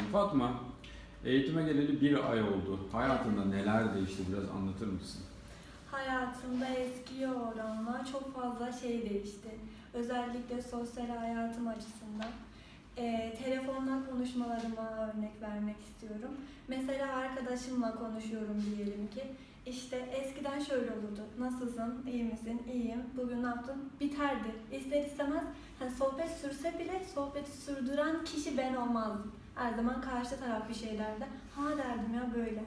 başlayalım. Fatma, eğitime geleli bir ay oldu. Hayatında neler değişti biraz anlatır mısın? Hayatımda eskiye oranla çok fazla şey değişti. Özellikle sosyal hayatım açısından. Ee, telefonla konuşmalarıma örnek vermek istiyorum. Mesela arkadaşımla konuşuyorum diyelim ki. İşte eskiden şöyle olurdu. Nasılsın? İyi misin? İyiyim. Bugün ne yaptın? Biterdi. İster istemez hani sohbet sürse bile sohbeti sürdüren kişi ben olmazdım. Her zaman karşı taraf bir şeylerde. Ha derdim ya böyle.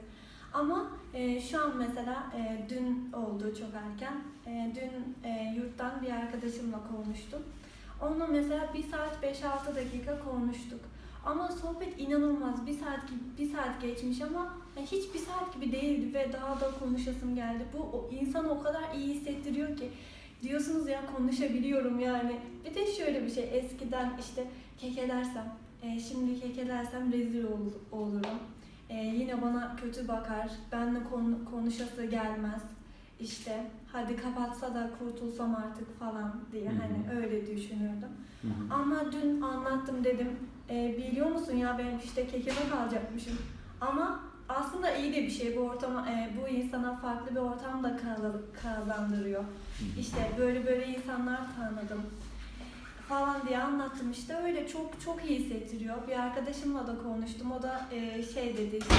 Ama e, şu an mesela e, dün oldu çok erken. E, dün e, yurttan bir arkadaşımla konuştum. Onunla mesela bir saat 5-6 dakika konuştuk. Ama sohbet inanılmaz. Bir saat gibi, bir saat geçmiş ama yani hiç bir saat gibi değildi ve daha da konuşasım geldi. Bu o, insanı o kadar iyi hissettiriyor ki. Diyorsunuz ya konuşabiliyorum yani. Bir de şöyle bir şey eskiden işte kekelersem, e, şimdi kekelersem rezil ol- olurum. Ee, yine bana kötü bakar, benle konu, konuşası gelmez. İşte hadi kapatsa da kurtulsam artık falan diye Hı hı. hani öyle düşünürdüm. Hı hı. Ama dün anlattım dedim, e, biliyor musun ya ben işte kekeme kalacakmışım. Ama aslında iyi de bir şey bu ortama, e, bu insana farklı bir ortam da kazan- kazandırıyor. İşte böyle böyle insanlar tanıdım falan diye anlattım işte öyle çok çok iyi hissettiriyor. Bir arkadaşımla da konuştum. O da e, şey dedi işte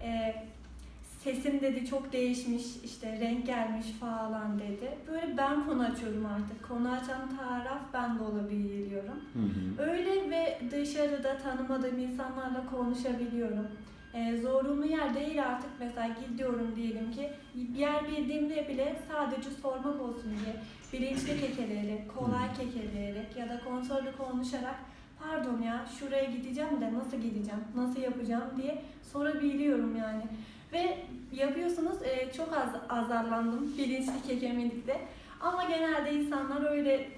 e, sesim dedi çok değişmiş işte renk gelmiş falan dedi. Böyle ben konu açıyorum artık. Konu açan taraf ben de olabiliyorum. Hı hı. Öyle ve dışarıda tanımadığım insanlarla konuşabiliyorum. Ee, zorunlu yer değil artık mesela gidiyorum diyelim ki bir yer bildiğimde bile sadece sormak olsun diye bilinçli kekeleyerek, kolay Hmm. kekeleyerek ya da kontrollü konuşarak pardon ya şuraya gideceğim de nasıl gideceğim, nasıl yapacağım diye sorabiliyorum yani. Ve yapıyorsunuz e, çok az azarlandım bilinçli kekemilikte ama genelde insanlar öyle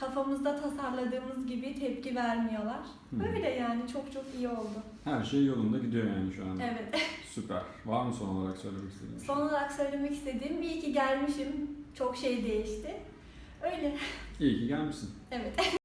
kafamızda tasarladığımız gibi tepki vermiyorlar. Hmm. Böyle yani çok çok iyi oldu. Her şey yolunda gidiyor yani şu an. Evet. Süper. Var mı son olarak söylemek istediğin bir? Son olarak söylemek istediğim iyi ki gelmişim. Çok şey değişti. Öyle. İyi ki gelmişsin. Evet.